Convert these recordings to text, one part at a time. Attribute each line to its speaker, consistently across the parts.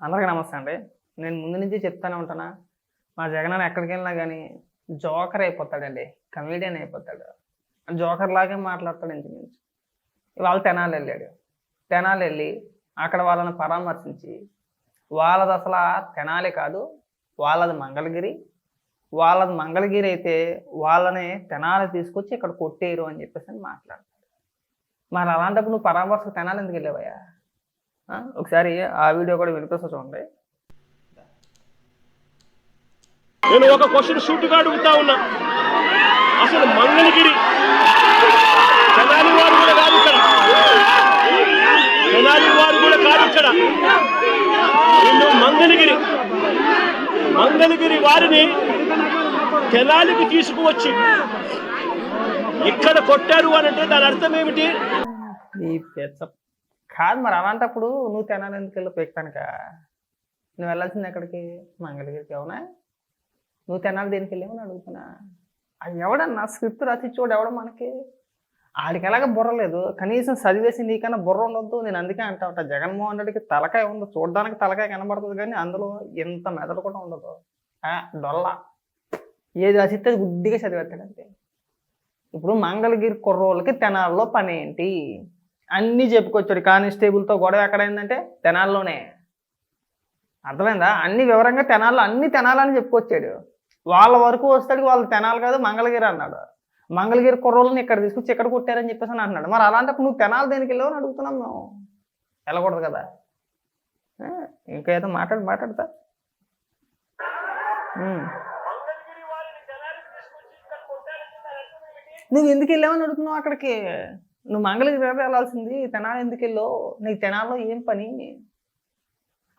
Speaker 1: అందరికీ నమస్తే అండి. నేను ముందు నుంచి చెప్తానే ఉంటానా? మా జగన్ అన్న ఎక్కడికి వెళ్ళినా కానీ జోకర్ అయిపోతాడండి. కమెడియన్ అయిపోతాడు. జోకర్ లాగే మాట్లాడతాడు ఇంచుమించు ఇవాళ తెనాలి వెళ్ళాడు. తెనాలి వెళ్ళి అక్కడ వాళ్ళని పరామర్శించి వాళ్ళది అసలు తెనాలి కాదు వాళ్ళది మంగళగిరి. వాళ్ళది మంగళగిరి అయితే వాళ్ళని తెనాలి తీసుకొచ్చి ఇక్కడ కొట్టేయరు అని చెప్పేసి అని మాట్లాడతాడు. మరి అలాంటప్పుడు నువ్వు పరామర్శకు తెనాలి ఎందుకు వెళ్ళావయ్యా? ఒకసారి ఆ వీడియో కూడా వినిపిస్తా చూడండి.
Speaker 2: నేను ఒక క్వశ్చన్ సూటుగా అడుగుతా ఉన్నా. అసలు మంగళగిరి తెనాలి వారు కూడా కాదు ఇక్కడ. తెనాలి వారు కూడా కాదు ఇక్కడ. మంగళగిరి మంగళగిరి వారిని తెనాలికి తీసుకువచ్చి ఇక్కడ కొట్టారు అని అంటే దాని అర్థం ఏమిటి?
Speaker 1: ఈ పెద్ద కాదు మరి అలాంటప్పుడు నువ్వు తినాలి ఎందుకు వెళ్ళి పెక్తానుక నువ్వు వెళ్ళాల్సింది ఎక్కడికి? మంగళగిరికి అవునా? నువ్వు తినాలి దేనికి వెళ్ళామని అడుగుతున్నా. అది ఎవడన్నా స్క్రిప్ట్ రాసిచ్చోడు ఎవడ మనకి? ఆడికి ఎలాగ బుర్ర లేదు. కనీసం చదివేసి నీకన్నా బుర్ర ఉండొద్దు. నేను అందుకే అంటా ఉంటా. జగన్మోహన్ రెడ్డికి తలకాయ ఉంది చూడడానికి తలకాయ కనబడుతుంది కానీ అందులో ఎంత మెదడు కూడా ఉండదు. ఆ, డొల్ల. ఏది రాసిస్తే గుడ్డిగా చదివేస్తాడంతే. ఇప్పుడు మంగళగిరి కుర్రోళ్ళకి తెనాల్లో పని ఏంటి అన్నీ చెప్పుకొచ్చాడు కానిస్టేబుల్తో గొడవ ఎక్కడైందంటే తెనాల్లోనే. అర్థమైందా? అన్ని వివరంగా తెనాల్లో అన్ని తెనాలని చెప్పుకొచ్చాడు. వాళ్ళ వరకు వస్తాడు వాళ్ళు తెనాలి కాదు మంగళగిరి అన్నాడు. మంగళగిరి కుర్రోళ్ళని ఇక్కడ తీసుకొచ్చి ఇక్కడ కొట్టారని చెప్పేసి అని అంటున్నాడు. మరి అలాంటప్పుడు నువ్వు తెనాలి దేనికి వెళ్ళావు అని అడుగుతున్నాం మేము. వెళ్ళకూడదు కదా. ఇంకా ఏదో మాట్లాడు మాట్లాడతా. నువ్వు ఎందుకు వెళ్ళావని అడుగుతున్నావు అక్కడికి? నువ్వు మంగళగిరి కదా వెళ్ళాల్సింది తెనాలి ఎందుకు వెళ్ళో నీకు తెనాల్లో ఏం పని?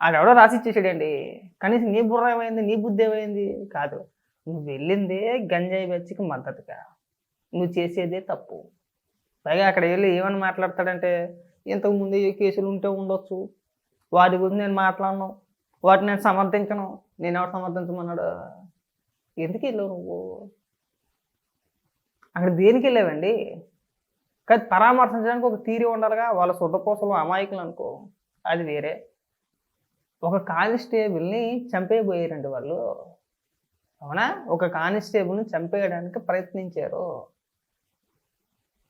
Speaker 1: ఆడెవడో రాసి ఇచ్చేసాడండి. కనీసం నీ బుర్ర ఏమైంది? నీ బుద్ధి ఏమైంది? కాదు. నువ్వు వెళ్ళిందే గంజాయి బచ్చికి మద్దతుగా. నువ్వు చేసేదే తప్పు. పైగా అక్కడ వెళ్ళి ఏమని మాట్లాడతాడంటే ఇంతకు ముందు ఏ కేసులు ఉంటే ఉండొచ్చు. వాటి గురించి నేను మాట్లాడను. వాటిని నేను సమర్థించను. నేను ఎవరు సమర్థించమన్నాడు? ఎందుకు వెళ్ళావు నువ్వు? అక్కడ దేనికి వెళ్ళావండి? కానీ పరామర్శించడానికి ఒక తీరి ఉండాలిగా వాళ్ళ శుద్ధపోసలు అమాయకులు అనుకో అది వేరే. ఒక కానిస్టేబుల్ని చంపేయబోయారండి వాళ్ళు. అవునా? ఒక కానిస్టేబుల్ని చంపేయడానికి ప్రయత్నించారు.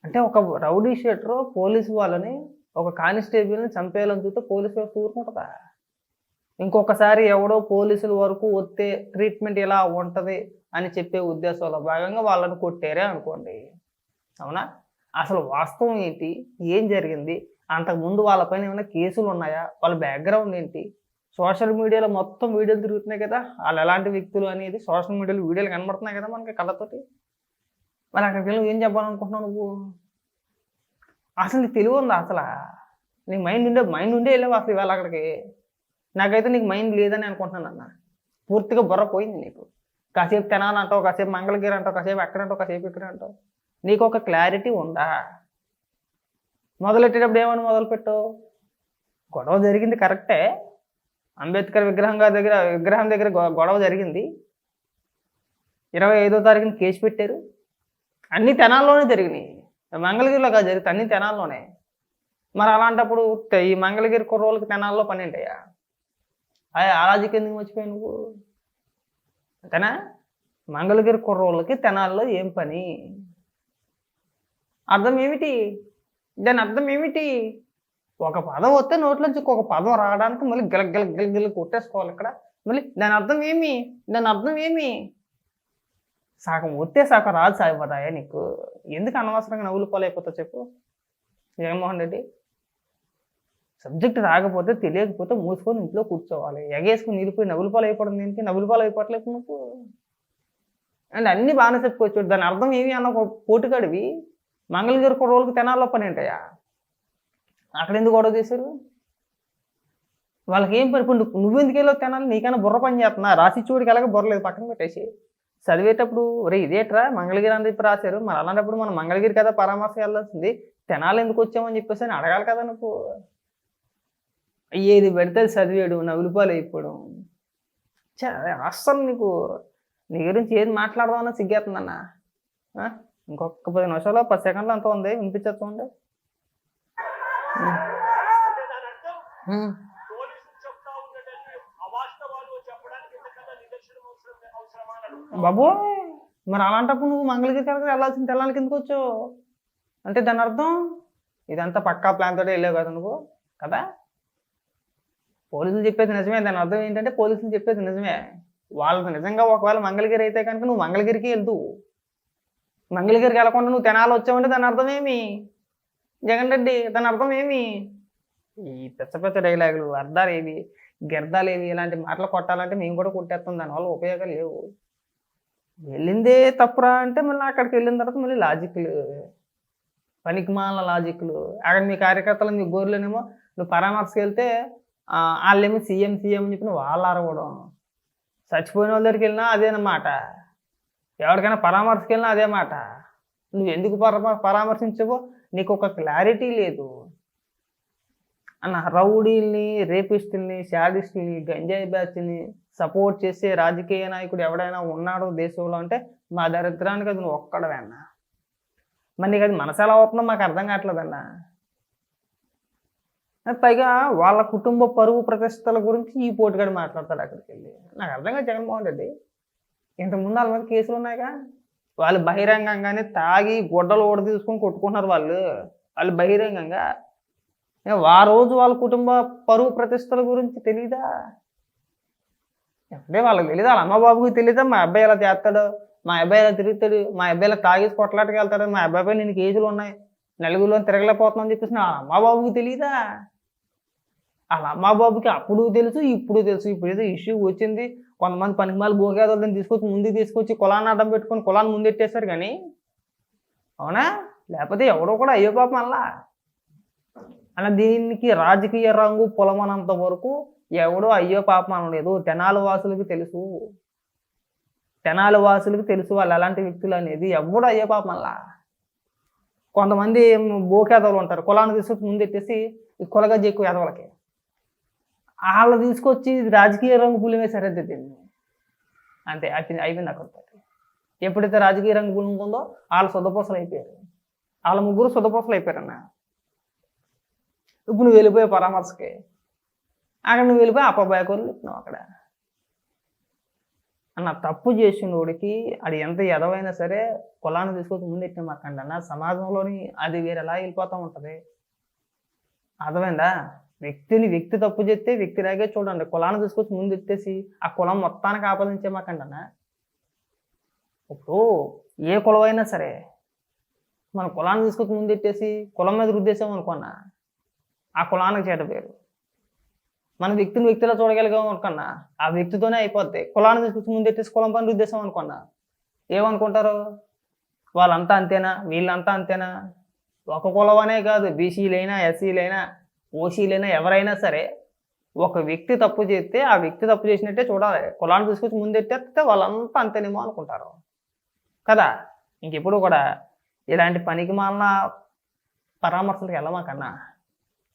Speaker 1: అంటే ఒక రౌడీ షీటర్ పోలీసు వాళ్ళని ఒక కానిస్టేబుల్ని చంపేయాలని చూస్తే పోలీసు వ్యవస్థ ఊరుకుంటుందా? ఇంకొకసారి ఎవడో పోలీసుల వరకు వస్తే ట్రీట్మెంట్ ఇలా ఉంటుంది అని చెప్పే ఉద్దేశంలో భాగంగా వాళ్ళని కొట్టారే అనుకోండి. అవునా? అసలు వాస్తవం ఏంటి? ఏం జరిగింది? అంతకుముందు వాళ్ళపైన ఏమైనా కేసులు ఉన్నాయా? వాళ్ళ బ్యాక్గ్రౌండ్ ఏంటి? సోషల్ మీడియాలో మొత్తం వీడియోలు తిరుగుతున్నాయి కదా? వాళ్ళు ఎలాంటి వ్యక్తులు అనేది సోషల్ మీడియాలో వీడియోలు కనబడుతున్నాయి కదా మనకి కళ్ళతోటి? మరి అక్కడికి వెళ్ళి ఏం చెప్పాలనుకుంటున్నావు నువ్వు? అసలు నీకు తెలివి ఉందా అసలు? నీకు మైండ్ ఉండే మైండ్ ఉండే వెళ్ళావు అసలు ఇవాళ అక్కడికి? నాకైతే నీకు మైండ్ లేదని అనుకుంటున్నాను అన్న. పూర్తిగా బుర్ర పోయింది నీకు. కాసేపు తినాలంటావు కాసేపు మంగళగిరి అంటావు కాసేపు ఎక్కడంటావు కాసేపు ఇక్కడ అంటావు నీకు ఒక క్లారిటీ ఉందా? మొదలెట్టేటప్పుడు ఏమని మొదలుపెట్టావు? గొడవ జరిగింది కరెక్టే. అంబేద్కర్ విగ్రహం గారి దగ్గర విగ్రహం దగ్గర గొ- గొడవ జరిగింది. ఇరవై ఐదో తారీఖున కేసు పెట్టారు. అన్ని తెనాల్లోనే జరిగినాయి. మంగళగిరిలో కాదు జరిగితే అన్ని తెనాల్లోనే. మరి అలాంటప్పుడు ఈ మంగళగిరి కుర్రోళ్ళకి తెనాల్లో పని ఏంటయ్యా అయ్యా ఆలాజికి ఎందుకు మర్చిపోయావు నువ్వు? అంతేనా? మంగళగిరి కుర్రోళ్ళకి తెనాల్లో ఏం పని? అర్థం ఏమిటి దాని అర్థం ఏమిటి ఒక పదం వస్తే నోట్లోంచి ఒక పదం రావడానికి మళ్ళీ గిల గిల గిల గిల కొట్టేసుకోవాలి ఇక్కడ. మళ్ళీ దాని అర్థం ఏమి దాని అర్థం ఏమి సగం వస్తే సగం రాదు సాగిపోతాయా నీకు. ఎందుకు అనవసరంగా నవ్వులు పాలైపోతావు చెప్పు. జగన్మోహన్ రెడ్డి సబ్జెక్ట్ రాకపోతే తెలియకపోతే మూసుకొని ఇంట్లో కూర్చోవాలి. ఎగేసుకుని నిలిపోయి నవ్వులు పాలు అయిపోవడం దేనికి నవ్వులు పాలు అయిపోవట్లేదు నువ్వు. అండ్ అన్ని బాగానే చెప్పుకోవచ్చు. దాని అర్థం ఏమి అన్న ఒక పోటుగాడివి. మంగళగిరి కుర్రోళ్ళకి తెనాల్లో పని ఏంటయ్యా అక్కడ ఎందుకు గొడవ చేశారు? వాళ్ళకి ఏం పని? ఇప్పుడు నువ్వు- నువ్వెందుకు వెళ్ళో తినాలి? నీకైనా బుర్ర పని చేస్తున్నా. రాసి చూడికి ఎలాగ బుర్రలేదు పక్కన పెట్టేసి. చదివేటప్పుడు రే ఇదేట్రా? మంగళగిరి అని చెప్పి రాశారు. మరి అలాంటప్పుడు మనం మంగళగిరి కదా పరామర్శ వెళ్ళాల్సింది. తెనాలి ఎందుకు వచ్చామని చెప్పేసి అని అడగాలి కదా నువ్వు. ఏది పెడితే అది చదివాడు నవ్వులిపాలు అయిపోవడం ఛే, అస్సలు నీకు నీ గురించి ఏది మాట్లాడదామన్నా సిగ్గేస్తుందన్నా. ఆ? ఇంకొక పది నిమిషాలు పది సెకండ్లు అంత ఉంది? వినిపించేస్తుంది బాబు మరి అలాంటప్పుడు నువ్వు మంగళగిరి కనుక వెళ్ళాల్సిన తెల్లానికి ఎందుకు వచ్చావు? అంటే దాని అర్థం ఇదంతా పక్కా ప్లాన్ తోటే వెళ్ళావు కదా నువ్వు కదా? పోలీసులు చెప్పేది నిజమే దాని అర్థం ఏంటంటే పోలీసులు చెప్పేది నిజమే. వాళ్ళకి నిజంగా ఒకవేళ మంగళగిరి అయితే కనుక నువ్వు మంగళగిరికి వెళ్తూ మంగళగిరికి వెళ్ళకుండా నువ్వు తెనాలి వచ్చావంటే దాని అర్థం ఏమి? జగన్ రెడ్డి దాని అర్థం ఏమి? ఈ పెద్ద పెద్ద డైలాగులు అర్థాలు ఏవి? గెర్దాలు ఏవి? ఇలాంటి మాటలు కొట్టాలంటే మేము కూడా కొట్టేస్తాం. దానివల్ల ఉపయోగాలు లేవు. వెళ్ళిందే తప్పురా అంటే మళ్ళీ అక్కడికి వెళ్ళిన తర్వాత మళ్ళీ లాజిక్లు పనికిమాల లాజిక్లు అక్కడ మీ కార్యకర్తలు మీ గోర్లోనేమో నువ్వు పరామర్శకు వెళ్తే వాళ్ళేమో సీఎం సీఎం అని చెప్పిన వాళ్ళు అరవడం. చచ్చిపోయిన వాళ్ళ దగ్గరికి వెళ్ళినా అదేనమాట. ఎవరికైనా పరామర్శకెళ్ళినా అదే మాట. నువ్వు ఎందుకు పరామ పరామర్శించవో నీకు ఒక క్లారిటీ లేదు. అన్న రౌడీల్ని రేపిస్టుల్ని శాడిస్టుల్ని గంజాయి బ్యాచ్ని సపోర్ట్ చేసే రాజకీయ నాయకుడు ఎవడైనా ఉన్నాడో దేశంలో అంటే మా దరిద్రానికి అది నువ్వు ఒక్కడవేనా అన్న. మరి నీకు అది మనసు ఎలా అవుతుందో మాకు అర్థం కావట్లేదన్నా. పైగా వాళ్ళ కుటుంబ పరువు ప్రతిష్టల గురించి ఈ పోటుగాడు మాట్లాడతాడు అక్కడికి వెళ్ళి నాకు అర్థం కాదు జగన్మోహన్ రెడ్డి. ఇంతకుముందు వాళ్ళ మీద కేసులు ఉన్నాయిగా? వాళ్ళు బహిరంగంగానే తాగి గుడ్డలు ఓడ తీసుకొని కొట్టుకుంటున్నారు వాళ్ళు. వాళ్ళు బహిరంగంగా. ఆ రోజు వాళ్ళ కుటుంబ పరువు ప్రతిష్టల గురించి తెలీదా? అంటే వాళ్ళకి తెలీదా? వాళ్ళ అమ్మబాబుకి తెలీదా? మా అబ్బాయి ఎలా చేస్తాడు? మా అబ్బాయి ఎలా తిరుగుతాడు? మా అబ్బాయి ఇలా తాగేసి కొట్లాటకి వెళ్తాడు? మా అబ్బాయి పై నేను కేసులు ఉన్నాయి. నలుగురిలో తిరగలేకపోతున్నాం అని చెప్పేసి నా అమ్మబాబుకి తెలీదా? వాళ్ళ అమ్మబాబుకి అప్పుడు తెలుసు ఇప్పుడు తెలుసు. ఇప్పుడు ఏదో ఇష్యూ వచ్చింది. కొంతమంది పనికిమాల భోగేదాన్ని తీసుకొచ్చి ముందుకు తీసుకొచ్చి కులాన్ని అడ్డం పెట్టుకొని కులాన్ని ముందెట్టేశారు కానీ అవునా? లేకపోతే ఎవడో కూడా అయ్యో పాపం అలా. అలా దీనికి రాజకీయ రంగు పొలమనంత వరకు ఎవడో అయ్యో పాపం అనలేదు తెనాలి వాసులకు తెలుసు. తెనాలి వాసులకు తెలుసు వాళ్ళు ఎలాంటి వ్యక్తులు అనేది ఎవడో అయ్యో పాపం అలా. కొంతమంది బోకేదవులు ఉంటారు కులాన్ని తీసుకొచ్చి ముందెట్టేసి ఈ కులగజ్జి ఎక్కువ ఎదవలకి వాళ్ళు తీసుకొచ్చి రాజకీయ రంగు పులిమే సరిదిద్దింది అంతే అయిపోయింది అయిపోయింది అక్కడ ఎప్పుడైతే రాజకీయ రంగు ఉందో వాళ్ళు సొదపోసలు అయిపోయారు. వాళ్ళ ముగ్గురు సొదపోసలు అయిపోయారన్న. ఇప్పుడు నువ్వు వెళ్ళిపోయే పరామర్శకి. అక్కడ నువ్వు వెళ్ళిపోయి అప్పబాయకూరలు చెప్తున్నావు అక్కడ. అన్న తప్పు చేసినోడికి అది ఎంత ఎదవైనా సరే కులాన్ని తీసుకొచ్చి ముందెట్టిన మాకండి అన్న సమాజంలోని అది వేరేలా వెళ్ళిపోతూ ఉంటుంది. అర్థమైందా? వ్యక్తిని వ్యక్తి తప్పు చేస్తే వ్యక్తిలాగే చూడండి. కులాన్ని తీసుకొచ్చి ముందు ఎత్తేసి ఆ కులం మొత్తానికి ఆపాదించే మాకండనా అన్న. ఇప్పుడు ఏ కులమైనా సరే మన కులాన్ని తీసుకొచ్చి ముందు ఎట్టేసి కులం మీద ఉద్దేశం అనుకున్నా ఆ కులానికి చేట పేరు మన వ్యక్తిని వ్యక్తిలా చూడగలిగాం అనుకున్నా ఆ వ్యక్తితోనే అయిపోద్ది. కులాన్ని తీసుకొచ్చి ముందు ఎట్టేసి కులం పని రుద్దేశాం అనుకున్నా ఏమనుకుంటారు? వాళ్ళంతా అంతేనా? వీళ్ళంతా అంతేనా? ఒక కులం అనే కాదు. బీసీలైనా ఎస్సీలైనా ఓసీలైనా ఎవరైనా సరే ఒక వ్యక్తి తప్పు చేస్తే ఆ వ్యక్తి తప్పు చేసినట్టే చూడాలి. కులాన్ని తీసుకొచ్చి ముందెట్టేస్తే వాళ్ళంతా అంతేనేమో అనుకుంటారు. కదా? ఇంకెప్పుడు కూడా ఇలాంటి పనికి మాలిన పరామర్శలకు వెళ్ళమాకన్నా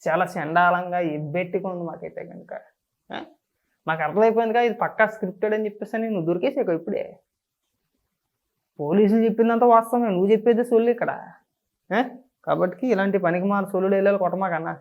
Speaker 1: చాలా చండాలంగా ఇబ్బెట్టుకుంది మాకైతే కనుక మాకు అర్థమైపోయిందిగా ఇది పక్కా స్క్రిప్టెడ్ అని చెప్పేసి అని నువ్వు ఇప్పుడే. పోలీసులు చెప్పిందంతా వాస్తవమే నువ్వు చెప్పేది సొల్లు ఇక్కడ. కాబట్టి ఇలాంటి పనికి మాల సొల్లు వెళ్ళాలి కొట్టమాకన్నా